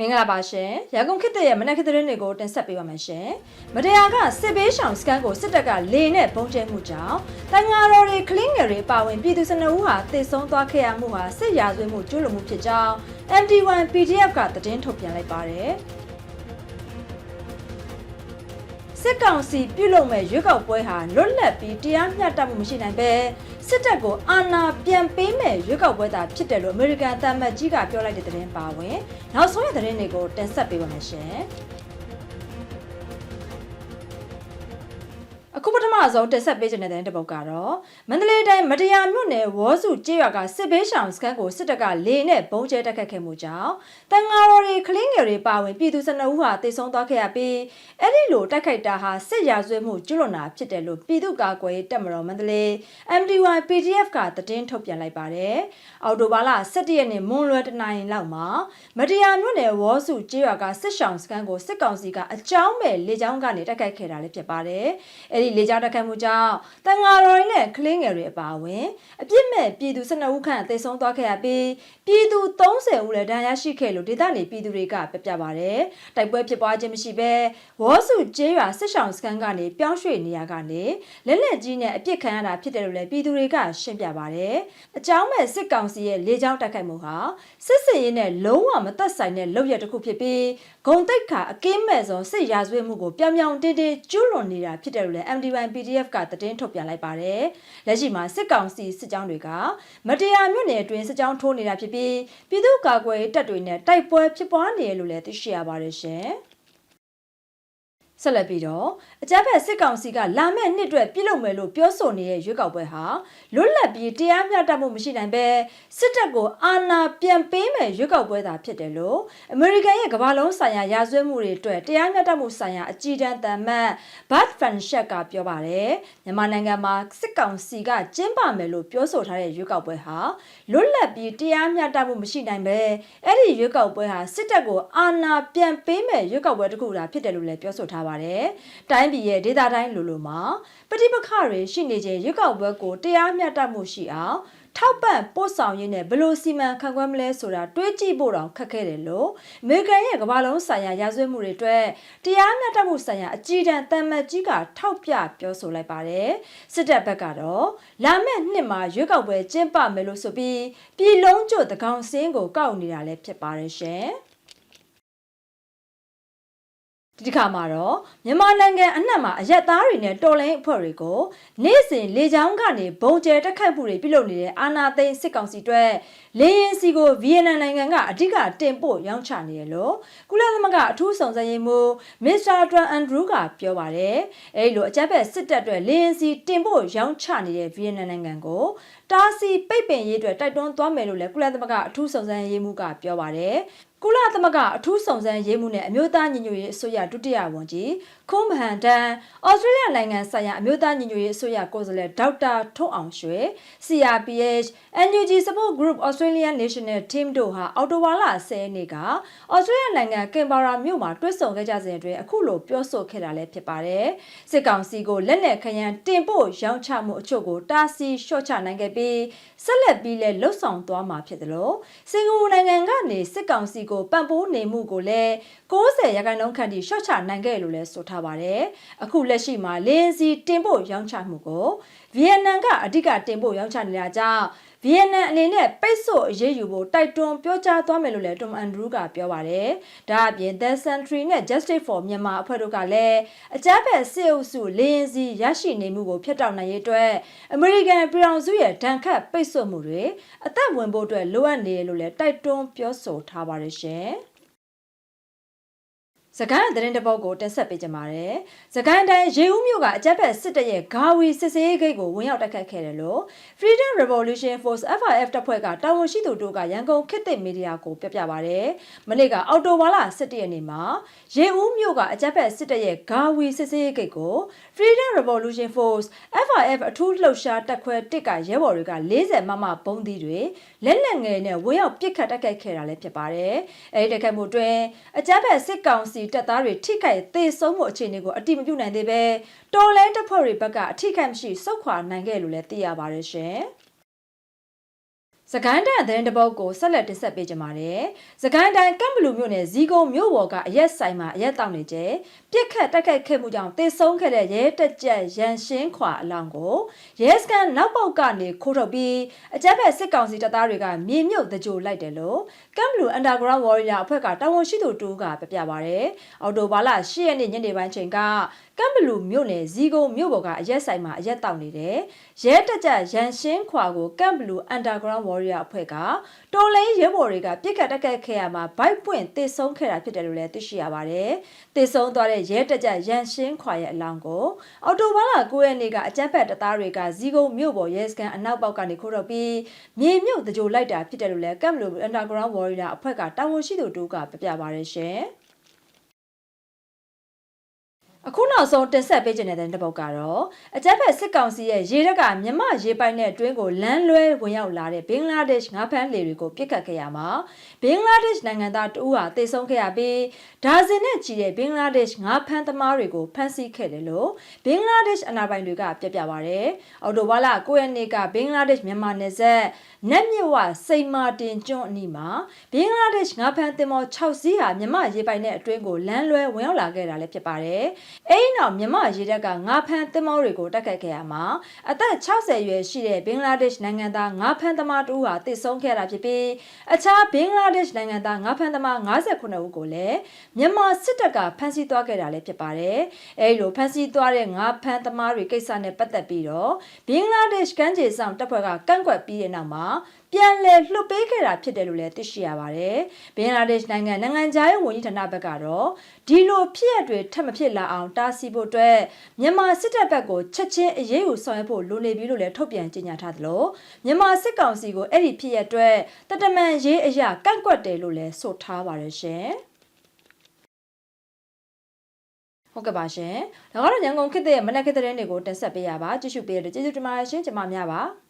မင်္ဂလာပါရှင်ရန်ကုန်ခေတ်သစ်ရဲ့မနက်ခင်းသတင်းတွေကိုတင်ဆက်ပေးပါမယ်ရှင်မတရားကစစ်ဘေးရှောင်စကန်ကိုစစ်တပ်ကလေနဲ့ပုံကျဲမှုကြောင့်တန်ငါတော်တွေကလင်းငယ်တွေပါဝင်ပြည်သူစနဦးဟာတေဆုံးသွားခဲ့ရမှုဟာစစ်ရာဇဝတ်မှုကျူးလွန်မှုဖြစ်ကြောင်း MD1 PDF ကသတင်းထုတ်ပြန်လိုက်ပါတယ် စစ်ကောင်စီပြုလုပ်မဲ့ရွေးကောက်ပွဲဟာလွတ်လပ်ပြီးတရားမျှတမှုမရှိနိုင်ပဲစစ်တပ်ကိုအာဏာပြန်ပေးမဲ့ရွေးကောက်ပွဲသာဖြစ်တယ်လို့အမေရိကန်သမ္မတ်ကြီးကပြောလိုက်တဲ့သတင်းပါဝင်နောက်ဆုံးရသတင်းတွေကိုတင်ဆက်ပေးပါမယ်ရှင် အခုပထမဆုံးတင်ဆက်ပေးခြင်းတဲ့တဲ့ပုတ်ကတော့မန္တလေးတိုင်းမတရားမြို့နယ်ဝေါစုကျေးရွာကစစ်ဘေးရှောင်စခန်းကိုစစ်တပ်ကလေနဲ့ဘုံကျဲတက်ခတ်ခဲ့မှုကြောင့်တန်ငါတော်တွေကလင်းငယ်တွေပါဝင်ပြည်သူ12ဦးဟာတေဆုံးသွားခဲ့ရပြီးအဲ့ဒီလိုတက်ခိုက်တာဟာစစ်ရာဇဝတ်မှုကျွလွန်တာဖြစ်တယ်လို့ပြည်သူ့ကာကွယ်ရေးတပ်မတော်မန္တလေး MDY PDF ကသတင်းထုတ်ပြန်လိုက်ပါတယ်။အော်တိုဘာလ17ရက်နေ့မွန်လွယ်တနင်္လာနေ့လောက်မှာမတရားမြို့နယ်ဝေါစုကျေးရွာကစစ်ရှောင်စခန်းကိုစစ်ကောင်စီကအကြောင်းမဲ့လေကြောင်းကနေတက်ခိုက်ခဲ့တာလည်းဖြစ်ပါတယ်။အဲ့ဒီလေကြောင်းတက်ခိုက်မှုကြောင့်တန်ငါတော်ရင်းနဲ့ကလင်းငယ်တွေအပါအဝင်အပြစ်မဲ့ပြည်သူ12ဦးခန့်သေဆုံးသွားခဲ့ရပြီးပြည်သူ30ဦးလည်းဒဏ်ရာရှိခဲ့လို့ဒေသနေပြည်သူတွေကပြပြပါတယ်။တိုက်ပွဲဖြစ်ပွားခြင်းမရှိဘဲဝေါစုကျေးရွာစစ်ရှောင်စခန်းကနေပြောင်းရွှေ့နေရကနေလက်လက်ကြီးနဲ့အပြစ်ခံရတာဖြစ်တယ်လို့လည်းပြည်သူတွေကရှင်းပြပါတယ်။အကြောင်းမဲ့စစ်ကောင်စီရဲ့လေကြောင်းတိုက်ခိုက်မှုဟာစစ်စင်ရေးနဲ့လုံးဝမသက်ဆိုင်တဲ့လုပ်ရတစ်ခုဖြစ်ပြီးဂုံတိတ်ခါအကင်းမဲ့သောစစ်ရာဇဝတ်မှုကိုပြောင်ပြောင်တင်းတင်းကျူးလွန်နေတာဖြစ်တယ်လို့လည်း MD1 PDF ကသတင်းထုတ်ပြန်လိုက်ပါတယ်။လက်ရှိမှာစစ်ကောင်စီစစ်ကြောင်းတွေကမတရားမြို့နယ်အတွင်းစစ်ကြောင်းထိုးနေတာဖြစ်ပြီးပြည်သူ့ကာကွယ်ရေးတပ်တွေနဲ့တိုက်ပွဲဖြစ်ပွားနေတယ်လို့လည်းသိရှိရပါတယ်ရှင်။ ဆက်လက်ပြီးတော့အကြမ်းဖက်စစ်ကောင်စီကလာမယ့်နှစ်အတွက်ပြုလုပ်မယ်လို့ပြောဆိုနေတဲ့ရွေးကောက်ပွဲဟာလွတ်လပ်ပြီးတရားမျှတမှုမရှိနိုင်ပဲစစ်တပ်ကိုအာဏာပြန်ပေးမယ်ရွေးကောက်ပွဲသာဖြစ်တယ်လို့အမေရိကန်ရဲ့ကမ္ဘာလုံးဆိုင်ရာရာဇဝတ်မှုတွေအတွက်တရားမျှတမှုဆိုင်ရာအကြီးတန်းတမန်ဘတ်ဖန်ရှက်ကပြောပါတယ်မြန်မာနိုင်ငံမှာစစ်ကောင်စီကကျင်းပမယ်လို့ပြောဆိုထားတဲ့ရွေးကောက်ပွဲဟာလွတ်လပ်ပြီးတရားမျှတမှုမရှိနိုင်ပဲအဲ့ဒီရွေးကောက်ပွဲဟာစစ်တပ်ကိုအာဏာပြန်ပေးမယ်ရွေးကောက်ပွဲတစ်ခုသာဖြစ်တယ်လို့လည်းပြောဆိုထားပါတယ်။တိုင်းပြည်ရဲ့ဒေသတိုင်းလိုလိုမှာပဋိပက္ခတွေရှိနေခြင်းရွေးကောက်ပွဲကိုတရားမျှတမှုရှိအောင်ထောက်ပံ့ပို့ဆောင်ရင်းနဲ့ဘယ်လိုစီမံခန့်ခွဲမလဲဆိုတာတွေးကြည့်ဖို့တောင်ခက်ခဲတယ်လို့အမေရိကန်ရဲ့ကမ္ဘာလုံးဆိုင်ရာရာဇဝတ်မှုတွေအတွက်တရားမျှတမှုဆိုင်ရာအကြီးတန်းတမန်ကြီးကထောက်ပြပြောဆိုလိုက်ပါတယ်စစ်တပ်ဘက်ကတော့လာမယ့်နှစ်မှာရွေးကောက်ပွဲကျင်းပမယ်လို့ဆိုပြီးပြည်လုံးကျွတ်တကောင်စင်းကိုကောက်နေတာလည်းဖြစ်ပါတယ်ရှင် ဒီတစ်ခါမှာတော့မြန်မာနိုင်ငံအနှံ့မှာအရက်သားတွေနဲ့တော်လိုင်းအဖွဲ့တွေကိုနေ့စဉ်လေကြောင်းကနေဘုံကျဲတက်ခတ်မှုတွေပြုလုပ်နေတဲ့အာနာသိန်းစစ်ကောင်စီတွေလေရင်စီကိုဗီယက်နမ်နိုင်ငံကအဓိကတင်ပို့ရောင်းချနေရလို့ကုလသမဂ္ဂအထူးဆောင်စမ်းရေးမှူးမစ္စတာဒရန်အန်ဒရူးကပြောပါတယ်အဲဒီလိုအကြမ်းဖက်စစ်တပ်တွေလေရင်စီတင်ပို့ရောင်းချနေတဲ့ဗီယက်နမ်နိုင်ငံကိုတားစီပိတ်ပင်ရေးအတွက်တိုက်တွန်းသွားမယ်လို့လည်းကုလသမဂ္ဂအထူးဆောင်စမ်းရေးမှူးကပြောပါတယ် ကုလသမဂ္ဂအထူးဆောင်စမ်းရေးမှုနဲ့အမျိုးသားညီညွတ်ရေးအစိုးရဒုတိယဝန်ကြီးခုံးမဟန်တန်ဩစတြေးလျနိုင်ငံဆိုင်ရာအမျိုးသားညီညွတ်ရေးအစိုးရကိုယ်စားလှယ်ဒေါက်တာထွန်းအောင်ရွှေ CRPH NUG Support Group Australian National Team တို့ဟာအော်တိုဝါလာ10ရက်နေ့ကဩစတြေးလျနိုင်ငံကင်ဘာရာမြို့မှာတွဲဆုံခဲ့ကြစဉ်အတွင်းအခုလိုပြောဆိုခဲ့တာလည်းဖြစ်ပါတယ်စစ်ကောင်စီကိုလက်နက်ခရမ်းတင်ပို့ရောင်းချမှုအချို့ကိုတားဆီးလျှော့ချနိုင်ခဲ့ပြီးဆက်လက်ပြီးလဲလှုပ်ဆောင်သွားမှာဖြစ်တယ်လို့စင်ကာပူနိုင်ငံကနေစစ်ကောင်စီကိုပံ့ပိုးနေမှုကိုလည်း60ရာခိုင်နှုန်းခန့်ထိရှော့ချနိုင်ခဲ့လို့လည်းဆိုထားပါတယ်။အခုလက်ရှိမှာလင်းစီတင်ပို့ရောင်းချမှုကိုဗီယက်နမ်ကအဓိကတင်ပို့ရောင်းချနေတာကြောင့်ဗီယက်နမ်အနေနဲ့ပိတ်ဆို့အရေးယူဖို့တိုက်တွန်းပြောကြားသွားမယ်လို့လည်းတွမ်အန်ဒရူးကပြောပါတယ်။ဒါအပြင် The Century နဲ့ Justice for Myanmar အဖွဲ့တို့ကလည်းအကြမ်းဖက်စစ်အုပ်စုလင်းစီရရှိနေမှုကိုဖျက်တောက်နိုင်ရေးအတွက်အမေရိကန်ပြည်ထောင်စုရဲ့ဒဏ်ခတ်ပိတ်ဆို့မှုတွေအသက်ဝင်ဖို့အတွက်လိုအပ်နေတယ်လို့လည်းတိုက်တွန်းပြောဆိုထားပါတယ်ရှင်။ စကိုင်းသတင်းတပုတ်ကိုတင်ဆက်ပေးကြပါမယ်။စကိုင်းတိုင်းရေဦးမြို့ကအကြက်ဖက်စစ်တပ်ရဲ့ဂါဝီစစ်စေးဂိတ်ကိုဝင်ရောက်တိုက်ခတ်ခဲ့တယ်လို့ Freedom Revolution Force FIF တပ်ဖွဲ့ကတာဝန်ရှိသူတို့ကရန်ကုန်ခေတ်သစ်မီဒီယာကိုပြပြပါဗျ။မနေ့ကအော်တိုဝါလာ17ရက်နေ့မှာရေဦးမြို့ကအကြက်ဖက်စစ်တပ်ရဲ့ဂါဝီစစ်စေးဂိတ်ကို Freedom Revolution Force FIF အထူးလှုပ်ရှားတပ်ခွဲတစ်ကရဲဘော်တွေက40မမဘုံသီးတွေလက်လက်ငယ်နဲ့ဝင်ရောက်ပစ်ခတ်တိုက်ခိုက်ခဲ့တာလည်းဖြစ်ပါတယ်။အဲဒီတိုက်ခိုက်မှုတွင်အကြက်ဖက်စစ်ကောင်စီတပ်သားတွေထိခိုက်သေဆုံးမှုအခြေအနေကိုအတိမပြုနိုင်သေးပဲတော်လဲတပ်ဖွဲ့တွေဘက်ကအထိခိုက်မရှိစုခွာနိုင်ခဲ့လို့လည်းသိရပါတယ်ရှင်။ စကိုင်းတိုင်းသတင်းတပုတ်ကိုဆက်လက်တင်ဆက်ပေးကြပါမယ်။စကိုင်းတိုင်းကမ်ဘလူမြို့နယ်ဇီကုံမြို့ပေါ်ကအရက်ဆိုင်မှာအရက်တောက်နေကျပြစ်ခတ်တက်ခတ်ခဲ့မှုကြောင့်တေဆုံးခဲ့တဲ့ရဲတက်ကြက်ရန်ရှင်းခွာအလောင်းကိုရဲစကန်နောက်ပေါက်ကနေခိုးထုတ်ပြီးအကြမ်းဖက်စစ်ကောင်စီတပ်သားတွေကမြေမြုပ်တကြိုလိုက်တယ်လို့ကမ်ဘလူ Underground Warrior အဖွဲ့ကတာဝန်ရှိသူတူကပြပြပါရယ်။အော်တိုဘာလ10ရက်နေ့ညနေပိုင်းချိန်ကကမ်ဘလူမြို့နယ်ဇီကုံမြို့ပေါ်ကအရက်ဆိုင်မှာအရက်တောက်နေတယ်။ရဲတက်ကြက်ရန်ရှင်းခွာကိုကမ်ဘလူ Underground Warrior အဖွဲ့ကတော်လိုင်းရဲဘော်တွေကပြစ်ကတ်တက်ခတ်ခဲ့ရမှာဘိုက်ပွင့်တေဆုံးခဲ့တာဖြစ်တယ်လို့လည်းသိရှိရပါတယ်။တေဆုံးသွားတဲ့ရဲတက်ကြက်ရန်ရှင်းခွာရဲ့အလောင်းကိုအော်တိုဘာလ9ရက်နေ့ကအကြမ်းဖက်တပ်သားတွေကဇီကုံမြို့ပေါ်ရဲစခန်းအနောက်ပေါက်ကနေခိုးထုတ်ပြီးမြေမြုပ်တကြိုလိုက်တာဖြစ်တယ်လို့လည်းကမ်ဘလူ Underground Warrior အဖွဲ့ကတာဝန်ရှိသူတို့ကပြပြပါရရှင်။ အခုနောက်ဆုံးတင်ဆက်ပေးခြင်းတဲ့တဲ့ပုတ်ကတော့အကြမ်းဖက်စစ်ကောင်စီရဲ့ရေရက်ကမြမရေပိုင်တဲ့အတွင်းကိုလမ်းလွဲဝင်ရောက်လာတဲ့ဘင်္ဂလားဒေ့ရှ်ငါးဖမ်းလေတွေကိုပြစ်ခတ်ခဲ့ရမှာဘင်္ဂလားဒေ့ရှ်နိုင်ငံသားတဦးဟာတေဆုံးခဲ့ရပြီးဒါဇင်နဲ့ချီတဲ့ဘင်္ဂလားဒေ့ရှ်ငါးဖမ်းသမားတွေကိုဖမ်းဆီးခဲ့တယ်လို့ဘင်္ဂလားဒေ့ရှ်အနာပိုင်တွေကပြပြပါရယ်အော်တိုဝါလာ9ရက်နေ့ကဘင်္ဂလားဒေ့ရှ်မြန်မာနယ်စပ်နက်မြစ်ဝစိန်မာတင်ကျွန်းအနီးမှာဘင်္ဂလားဒေ့ရှ်ငါးဖမ်းသင်္ဘော6စီးဟာမြမရေပိုင်တဲ့အတွင်းကိုလမ်းလွဲဝင်ရောက်လာခဲ့တာလည်းဖြစ်ပါတယ်အဲဒီနောက်မြမရေတပ်ကငါးဖမ်းသင်္ဘောတွေကိုတက်ခတ်ခဲ့ရမှာအသက်60ရွယ်ရှိတဲ့ဘင်္ဂလားဒေ့ရှ်နိုင်ငံသားငါးဖမ်းသမားတူဟာတည်ဆုံးခဲ့တာဖြစ်ပြီးအခြားဘင်္ဂလားဒေ့ရှ်နိုင်ငံသားငါးဖမ်းသမား59ဦးကိုလည်းမြန်မာစစ်တပ်ကဖမ်းဆီးသွားခဲ့တာလည်းဖြစ်ပါတယ်အဲဒီလိုဖမ်းဆီးသွားတဲ့ငါးဖမ်းသမားတွေကိစ္စနဲ့ပတ်သက်ပြီးတော့ဘင်္ဂလားဒေ့ရှ်ကမ်းခြေဆောင်တပ်ဖွဲ့ကကန့်ကွက်ပြီးတဲ့နောက်မှာပြန်လည်လွှတ်ပေးခဲ့တာဖြစ်တယ်လို့လည်းသိရှိရပါတယ်။ဘင်္ဂလားဒေ့ရှ်နိုင်ငံနိုင်ငံခြားရေးဝန်ကြီးဌာနဘက်ကတော့ဒီလိုဖြစ်ရတွေထပ်မဖြစ်လာအောင်တားဆီးဖို့အတွက်မြန်မာစစ်တပ်ဘက်ကိုချက်ချင်းအရေးယူဆောင်ရွက်ဖို့လိုနေပြီလို့လည်းထုတ်ပြန်ကြေညာထားသလိုမြန်မာစစ်ကောင်စီကိုအဲ့ဒီဖြစ်ရအတွက်တတမန်ရေးအရာကန့်ကွက်တယ်လို့လည်းဆိုထားပါတယ်ရှင်။ဟုတ်ကဲ့ပါရှင်။ဒါကတော့ရန်ကုန်ခေတ်ရဲ့မနက်ခေတ်တဲ့တွေကိုတင်ဆက်ပေးရပါကြည့်ရှုပေးရတဲ့ကျေးဇူးတင်ပါတယ်ရှင်ကျွန်မများပါ။